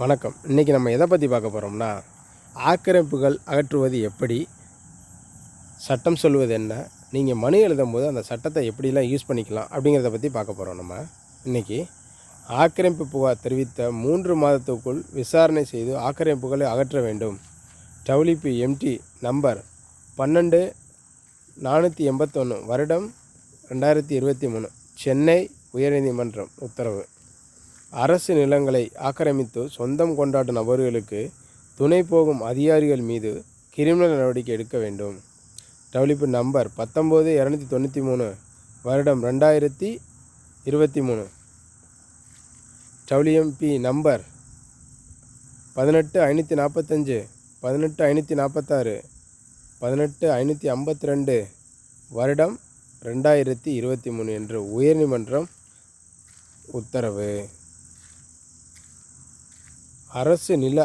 வணக்கம். இன்றைக்கி நம்ம எதை பற்றி பார்க்க போகிறோம்னா ஆக்கிரமிப்புகள் அகற்றுவது எப்படி சட்டம் சொல்வது என்ன நீங்கள் மனு எழுதும் போது அந்த சட்டத்தை எப்படிலாம் யூஸ் பண்ணிக்கலாம் அப்படிங்கிறத பற்றி பார்க்க போகிறோம் நம்ம. இன்றைக்கி ஆக்கிரமிப்பு புகார் தெரிவித்த மூன்று மாதத்துக்குள் விசாரணை செய்து ஆக்கிரமிப்புகளை அகற்ற வேண்டும். டபிள்யூபி எம்டி நம்பர் பன்னெண்டு நானூற்றி எண்பத்தொன்று வருடம் ரெண்டாயிரத்தி இருபத்தி மூணு சென்னை உயர்நீதிமன்றம் உத்தரவு. அரசு நிலங்களை ஆக்கிரமித்து சொந்தம் கொண்டாடும் நபர்களுக்கு துணை போகும் அதிகாரிகள் மீது கிரிமினல் நடவடிக்கை எடுக்க வேண்டும். டபிள்யூபி நம்பர் பத்தொம்போது இரநூத்தி தொண்ணூற்றி மூணு வருடம் ரெண்டாயிரத்தி இருபத்தி மூணு. டபிள்யூஎம்பி நம்பர் பதினெட்டு ஐநூற்றி நாற்பத்தஞ்சு பதினெட்டு ஐநூற்றி நாற்பத்தாறு பதினெட்டு ஐநூற்றி ஐம்பத்தி ரெண்டு வருடம் ரெண்டாயிரத்தி இருபத்தி மூணு என்று உயர்நீதிமன்றம் உத்தரவு. அரசு நில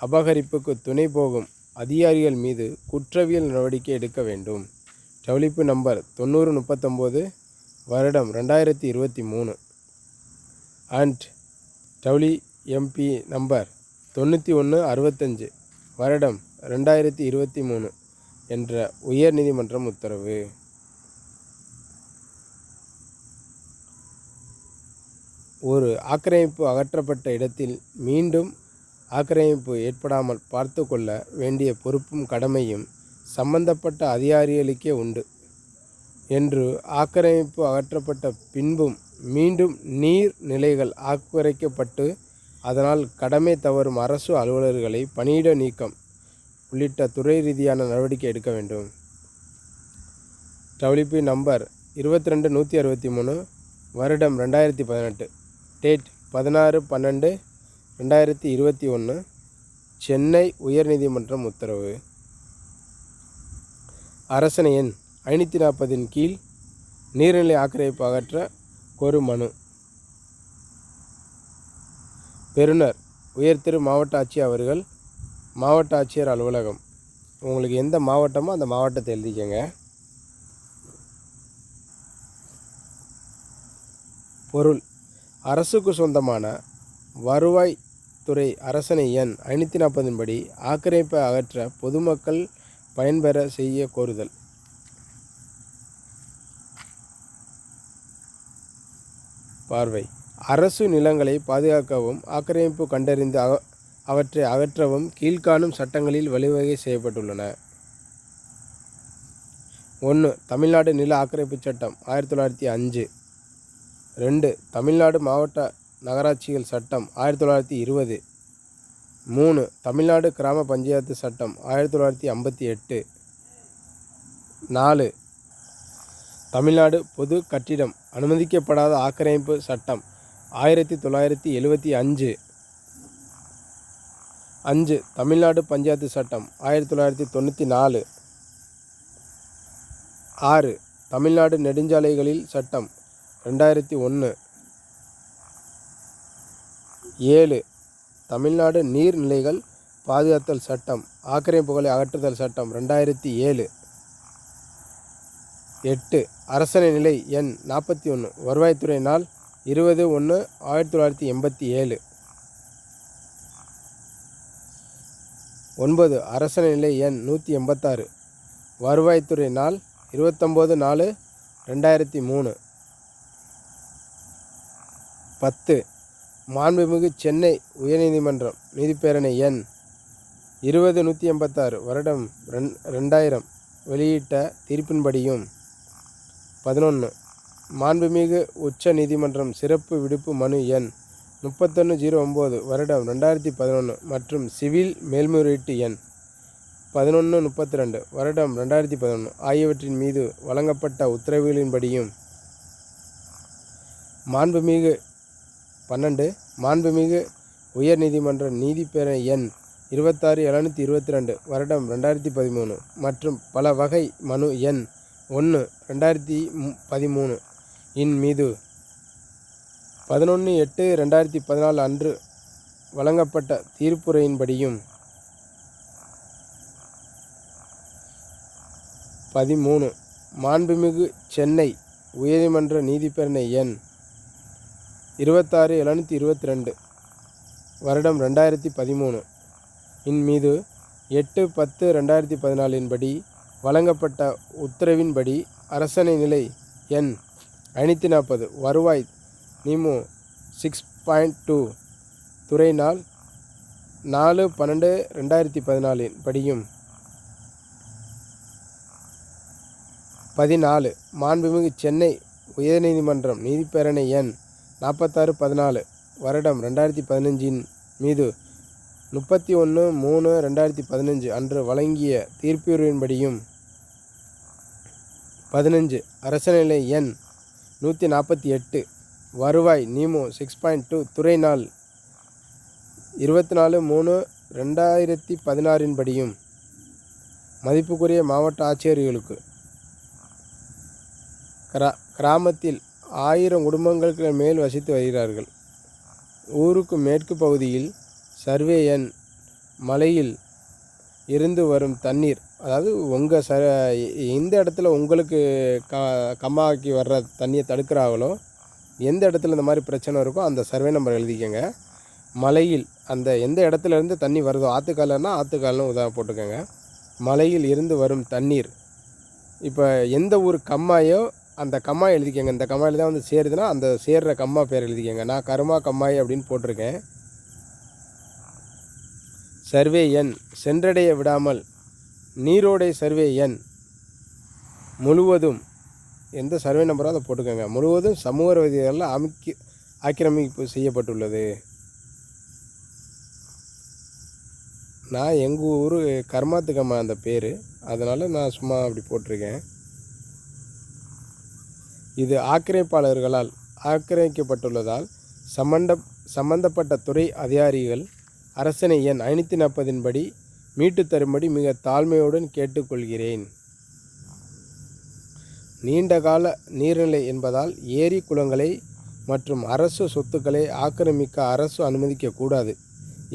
அபகரிப்புக்கு துணை போகும் அதிகாரிகள் மீது குற்றவியல் நடவடிக்கை எடுக்க வேண்டும். டபிள்யூபி நம்பர் தொண்ணூறு முப்பத்தொம்போது வருடம் ரெண்டாயிரத்தி இருபத்தி மூணு. அண்ட் டபிள்யூஎம்பி நம்பர் தொண்ணூற்றி ஒன்று அறுபத்தஞ்சு வருடம் ரெண்டாயிரத்தி இருபத்தி மூணு என்ற உயர்நீதிமன்றம் உத்தரவு. ஒரு ஆக்கிரமிப்பு அகற்றப்பட்ட இடத்தில் மீண்டும் ஆக்கிரமிப்பு ஏற்படாமல் பார்த்து கொள்ள வேண்டிய பொறுப்பும் கடமையும் சம்பந்தப்பட்ட அதிகாரிகளுக்கே உண்டு. என்று ஆக்கிரமிப்பு அகற்றப்பட்ட பின்பும் மீண்டும் நீர் நிலைகள் ஆக்கிரமிக்கப்பட்டு அதனால் கடமை தவறும் அரசு அலுவலர்களை பணியிட நீக்கம் உள்ளிட்ட துறை ரீதியான நடவடிக்கை எடுக்க வேண்டும். டபிள்யூபி நம்பர் இருபத்தி ரெண்டு நூற்றி அறுபத்தி மூணு வருடம் ரெண்டாயிரத்தி பதினெட்டு. டேட் பதினாறு பன்னெண்டு ரெண்டாயிரத்தி இருபத்தி ஒன்று சென்னை உயர்நீதிமன்றம் உத்தரவு. அரசனை எண் ஐநூற்றி நாற்பதின் கீழ் நீர்நிலை ஆக்கிரமிப்பு அகற்ற கோரும் மனு பெறுநர் உயர்திரு மாவட்ட ஆட்சியர் அவர்கள் மாவட்ட ஆட்சியர் அலுவலகம். உங்களுக்கு எந்த மாவட்டமோ அந்த மாவட்டத்தை எழுதிக்கங்க. பொருள் அரசுக்கு சொந்தமான வருவாய் துறை அரசனை எண் ஐநூற்றி நாற்பதின்படி ஆக்கிரமிப்பை அகற்ற பொதுமக்கள் பயன்பெற செய்ய கோருதல். பார்வை. அரசு நிலங்களை பாதுகாக்கவும் ஆக்கிரமிப்பு கண்டறிந்து அக அவற்றை அகற்றவும் கீழ்காணும் சட்டங்களில் வழிவகை செய்யப்பட்டுள்ளன. ஒன்று தமிழ்நாடு நில ஆக்கிரமிப்பு சட்டம் ஆயிரத்தி தொள்ளாயிரத்தி அஞ்சு. ரெண்டு தமிழ்நாடு மாவட்ட நகராட்சிகள் சட்டம் ஆயிரத்தி தொள்ளாயிரத்தி இருபது. மூணு தமிழ்நாடு கிராம பஞ்சாயத்து சட்டம் ஆயிரத்தி தொள்ளாயிரத்தி ஐம்பத்தி எட்டு. நாலு தமிழ்நாடு பொது கட்டிடம் அனுமதிக்கப்படாத ஆக்கிரமிப்பு சட்டம் ஆயிரத்தி தொள்ளாயிரத்தி எழுபத்தி அஞ்சு. அஞ்சு தமிழ்நாடு பஞ்சாயத்து சட்டம் ஆயிரத்தி தொள்ளாயிரத்தி தொண்ணூற்றி நாலு. ஆறு தமிழ்நாடு நெடுஞ்சாலைகளில் சட்டம் ரெண்டாயிரத்தி ஒன்று. ஏழு. தமிழ்நாடு நீர்நிலைகள் பாதுகாத்தல் சட்டம் ஆக்கிரமிப்புகளை அகற்றுதல் சட்டம் ரெண்டாயிரத்தி ஏழு. எட்டு. அரசனை நிலை எண் நாற்பத்தி ஒன்று. வருவாய்த்துறை நாள் இருபது ஒன்று ஆயிரத்தி தொள்ளாயிரத்தி எண்பத்தி ஏழு. ஒன்பது. அரசனை நிலை எண் நூற்றி எண்பத்தாறு. வருவாய்த்துறை நாள் இருபத்தொம்போது நாலு ரெண்டாயிரத்தி மூணு. பத்து. மாண்புமிகு சென்னை உயர்நீதிமன்றம் நீதிப்பேரணை எண் இருபது நூற்றி எண்பத்தாறு வருடம் ரெண் ரெண்டாயிரம் வெளியிட்ட தீர்ப்பின்படியும் பதினொன்று மாண்புமிகு உச்ச நீதிமன்றம் சிறப்பு விடுப்பு மனு எண் முப்பத்தொன்று ஜீரோ ஒம்பது வருடம் ரெண்டாயிரத்தி பதினொன்று மற்றும் சிவில் மேல்முறையீட்டு எண் பதினொன்று முப்பத்தி ரெண்டு வருடம் ரெண்டாயிரத்தி பதினொன்று ஆகியவற்றின் மீது வழங்கப்பட்ட உத்தரவுகளின்படியும் மாண்புமிகு பன்னெண்டு மாண்புமிகு உயர்நீதிமன்ற நீதிப்பேரணை எண் இருபத்தாறு எழுநூற்றி இருபத்தி ரெண்டு வருடம் ரெண்டாயிரத்தி பதிமூணு மற்றும் பல வகை மனு எண் ஒன்று ரெண்டாயிரத்தி பதிமூணு. இன் மீது பதினொன்று எட்டு ரெண்டாயிரத்தி பதினாலு அன்று வழங்கப்பட்ட தீர்ப்புரையின்படியும் பதிமூணு மாண்புமிகு சென்னை உயர்நீதிமன்ற நீதிப்பேரணை எண் இருபத்தாறு எழுநூற்றி இருபத்தி ரெண்டு வருடம் ரெண்டாயிரத்தி பதிமூணு. இன் மீது எட்டு பத்து ரெண்டாயிரத்தி பதினாலின் படி வழங்கப்பட்ட உத்தரவின்படி அரசனை நிலை எண் ஐநூற்றி நாற்பது. வருவாய் நிமு சிக்ஸ் பாயிண்ட் டூ. துறை நாள் நாலு பன்னெண்டு ரெண்டாயிரத்தி பதினாலின் படியும் பதினாலு. மாண்புமிகு சென்னை உயர்நீதிமன்றம் நீதிப்பேரணை எண் நாற்பத்தாறு பதினாலு வருடம் ரெண்டாயிரத்தி பதினஞ்சின் மீது முப்பத்தி ஒன்று மூணு ரெண்டாயிரத்தி பதினஞ்சு அன்று வழங்கிய தீர்ப்புரின்படியும் பதினஞ்சு அரசநிலை எண் நூற்றி நாற்பத்தி எட்டு வருவாய் நீமோ சிக்ஸ் பாயிண்ட் டூ துறை நாள் இருபத்தி நாலு மூணு ரெண்டாயிரத்தி பதினாறின் படியும் மதிப்புக்குரிய மாவட்ட ஆட்சியர்களுக்கு கிரா கிராமத்தில் ஆயிரம் குடும்பங்களுக்கு மேல் வசித்து வருகிறார்கள். ஊருக்கு மேற்கு பகுதியில் சர்வேயன் மலையில் இருந்து வரும் தண்ணீர் அதாவது உங்கள் ச எந்த இடத்துல உங்களுக்கு க கம்மாக்கி வர்ற தண்ணியை தடுக்கிறாங்களோ எந்த இடத்துல இந்த மாதிரி பிரச்சனை இருக்கோ அந்த சர்வே நம்பர் எழுதிக்கோங்க. மலையில் அந்த எந்த இடத்துல இருந்து தண்ணி வருதோ ஆற்றுக்காலன்னா ஆற்றுக்காலன்னு உதாரணம் போட்டுக்கோங்க. மலையில் இருந்து வரும் தண்ணீர் இப்போ எந்த ஊர் கம்மாயோ அந்த கம்மா எழுதிக்கங்க. இந்த கம்மாயில் தான் வந்து சேருதுன்னா அந்த சேர்ற கம்மா பேர் எழுதிக்கங்க. நான் கருமா கம்மாய் அப்படின்னு போட்டிருக்கேன். சர்வே எண். சென்றடைய விடாமல். நீரோடை சர்வே எண். முழுவதும். எந்த சர்வே நம்பரோ அதை போட்டுக்கோங்க. முழுவதும் சமூக விதிகளில் அமைக்கி ஆக்கிரமிப்பு செய்யப்பட்டுள்ளது. நான் எங்கள் ஊர் கர்மாத்துக்கம்மா அந்த பேர். அதனால் நான் சும்மா அப்படி போட்டிருக்கேன். இது ஆக்கிரமிப்பாளர்களால் ஆக்கிரமிக்கப்பட்டுள்ளதால் சம்பந்த சம்பந்தப்பட்ட துறை அதிகாரிகள் அரசனை எண் ஐநூற்றி நாற்பதின் படி மீட்டு தரும்படி மிக தாழ்மையுடன் கேட்டுக்கொள்கிறேன். நீண்டகால நீர்நிலை என்பதால் ஏரி குளங்களை மற்றும் அரசு சொத்துக்களை ஆக்கிரமிக்க அரசு அனுமதிக்கக்கூடாது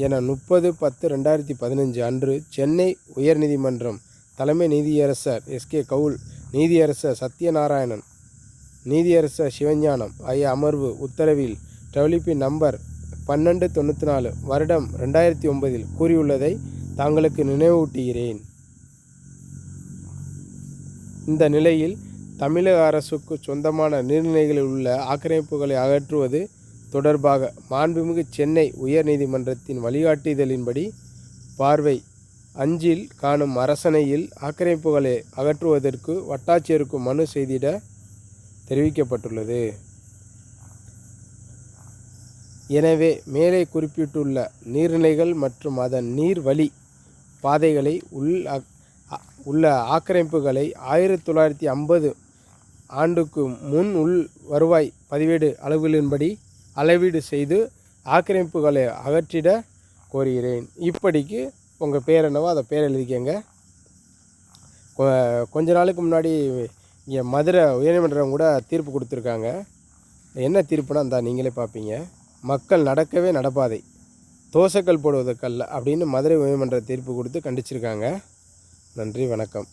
என முப்பது பத்து ரெண்டாயிரத்தி பதினஞ்சு அன்று சென்னை உயர்நீதிமன்றம் தலைமை நீதியரசர் எஸ்கே கவுல் நீதியரசர் சத்யநாராயணன் நீதியரசர் சிவஞானம் ஆகிய அமர்வு உத்தரவில் டபிள்யூபி நம்பர் பன்னெண்டு தொண்ணூற்றி நாலு வருடம் ரெண்டாயிரத்தி ஒன்பதில் கூறியுள்ளதை தாங்களுக்கு நினைவூட்டுகிறேன். இந்த நிலையில் தமிழக அரசுக்கு சொந்தமான நீர்நிலைகளில் உள்ள ஆக்கிரமிப்புகளை அகற்றுவது தொடர்பாக மாண்புமிகு சென்னை உயர்நீதிமன்றத்தின் வழிகாட்டுதலின்படி பார்வை அஞ்சில் காணும் அரசனையில் ஆக்கிரமிப்புகளை அகற்றுவதற்கு வட்டாட்சியருக்கு மனு செய்திட தெரிவிக்கப்பட்டுள்ளது. எனவே மேலே குறிப்பிட்டுள்ள நீர்நிலைகள் மற்றும் அதன் நீர்வழி பாதைகளை உள் அ- உள்ள ஆக்கிரமிப்புகளை ஆயிரத்தி தொள்ளாயிரத்தி ஐம்பது ஆண்டுக்கு முன் உள் வருவாய் பதிவேடு அளவுகளின்படி அளவீடு செய்து ஆக்கிரமிப்புகளை அகற்றிட கோருகிறேன். இப்படிக்கு உங்கள் பேர் என்னவோ அதை பேர் எழுதிக்கங்க. கொஞ்ச நாளுக்கு முன்னாடி இங்கே மதுரை உயர்நீதிமன்றம் கூட தீர்ப்பு கொடுத்துருக்காங்க. என்ன தீர்ப்புனா அந்த நீங்களே பார்ப்பீங்க மக்கள் நடக்கவே நடப்பாதை. தோசைக்கல் போடுவதற்கல்ல அப்படின்னு மதுரை உயர்நீதிமன்ற தீர்ப்பு கொடுத்து கண்டிச்சிருக்காங்க. நன்றி வணக்கம்.